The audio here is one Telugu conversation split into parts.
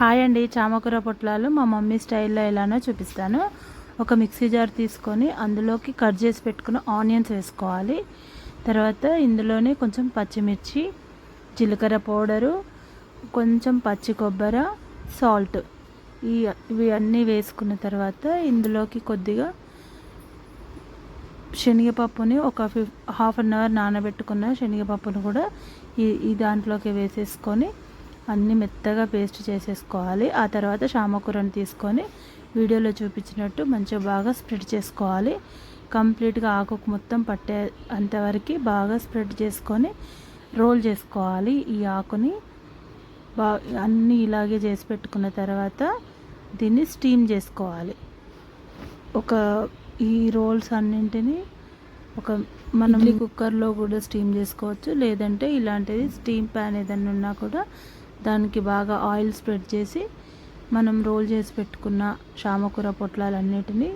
హాయ్ అండి చామకూర పొట్లాలు మా మమ్మీ స్టైల్లో ఎలానో చూపిస్తాను. ఒక మిక్సీ జార్ తీసుకొని అందులోకి కట్ చేసి పెట్టుకున్న ఆనియన్స్ వేసుకోవాలి. తర్వాత ఇందులోనే కొంచెం పచ్చిమిర్చి జీలకర్ర పౌడరు కొంచెం పచ్చి కొబ్బరి సాల్ట్. ఈ ఇవి అన్నీ వేసుకున్న తర్వాత ఇందులోకి కొద్దిగా శనగపప్పుని ఒక ఫిఫ్ హాఫ్ అన్ అవర్ నానబెట్టుకున్న శనగపప్పును కూడా ఈ ఈ దాంట్లోకి వేసేసుకొని అన్నీ మెత్తగా పేస్ట్ చేసేసుకోవాలి. ఆ తర్వాత శామకూరను తీసుకొని వీడియోలో చూపించినట్టు మంచిగా బాగా స్ప్రెడ్ చేసుకోవాలి. కంప్లీట్గా ఆకుకు మొత్తం పట్టే అంతవరకు బాగా స్ప్రెడ్ చేసుకొని రోల్ చేసుకోవాలి. ఈ ఆకుని బా అన్నీ ఇలాగే చేసి పెట్టుకున్న తర్వాత దీన్ని స్టీమ్ చేసుకోవాలి. ఒక ఈ రోల్స్ అన్నింటినీ ఒక మనం కుక్కర్లో కూడా స్టీమ్ చేసుకోవచ్చు. లేదంటే ఇలాంటిది స్టీమ్ ప్యాన్ ఏదైనా ఉన్నా కూడా దానికి బాగా ఆయిల్ స్ప్రెడ్ చేసి మనం రోల్ చేసి పెట్టుకున్న శామకూర పొట్లాలన్నిటినీ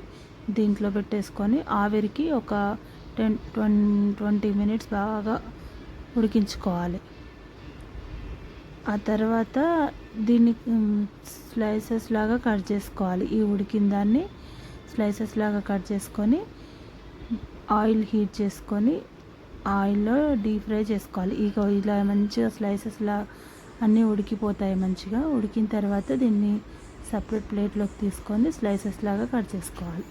దీంట్లో పెట్టేసుకొని ఆవిరికి ఒక టెన్ ట్వం ట్వంటీ మినిట్స్ బాగా ఉడికించుకోవాలి. ఆ తర్వాత దీన్ని స్లైసెస్ లాగా కట్ చేసుకోవాలి. ఈ ఉడికిన దాన్ని స్లైసెస్ లాగా కట్ చేసుకొని ఆయిల్ హీట్ చేసుకొని ఆయిల్లో డీప్ ఫ్రై చేసుకోవాలి. ఇక ఇలా మంచిగా స్లైసెస్లా అన్నీ ఉడికిపోతాయి మంచిగా. ఉడికిన తర్వాత దీన్ని సపరేట్ ప్లేట్లోకి తీసుకొని స్లైసెస్ లాగా కట్ చేసుకోవాలి.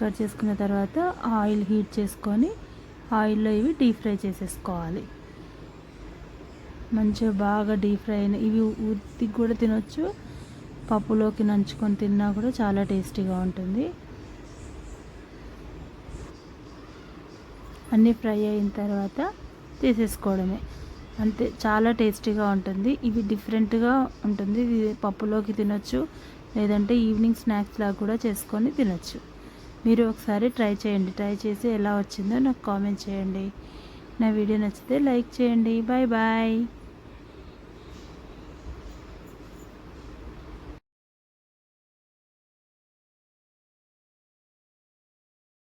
కట్ చేసుకున్న తర్వాత ఆయిల్ హీట్ చేసుకొని ఆయిల్లో ఇవి డీప్ ఫ్రై చేసేసుకోవాలి. మంచిగా బాగా డీప్ ఫ్రై అయిన ఇవి ఉత్తికి కూడా తినొచ్చు. పప్పులోకి నంచుకొని తిన్నా కూడా చాలా టేస్టీగా ఉంటుంది. అన్నీ ఫ్రై అయిన తర్వాత తీసేసుకోవడమే. అంతే చాలా టేస్టీగా ఉంటుంది. ఇది డిఫరెంట్గా ఉంటుంది. ఇది పప్పులోకి తినొచ్చు లేదంటే ఈవినింగ్ స్నాక్స్ లాగా కూడా చేసుకొని తినొచ్చు. మీరు ఒకసారి ట్రై చేయండి. ట్రై చేసి ఎలా వచ్చిందో నాకు కామెంట్ చేయండి. నా వీడియో నచ్చితే లైక్ చేయండి. Bye bye.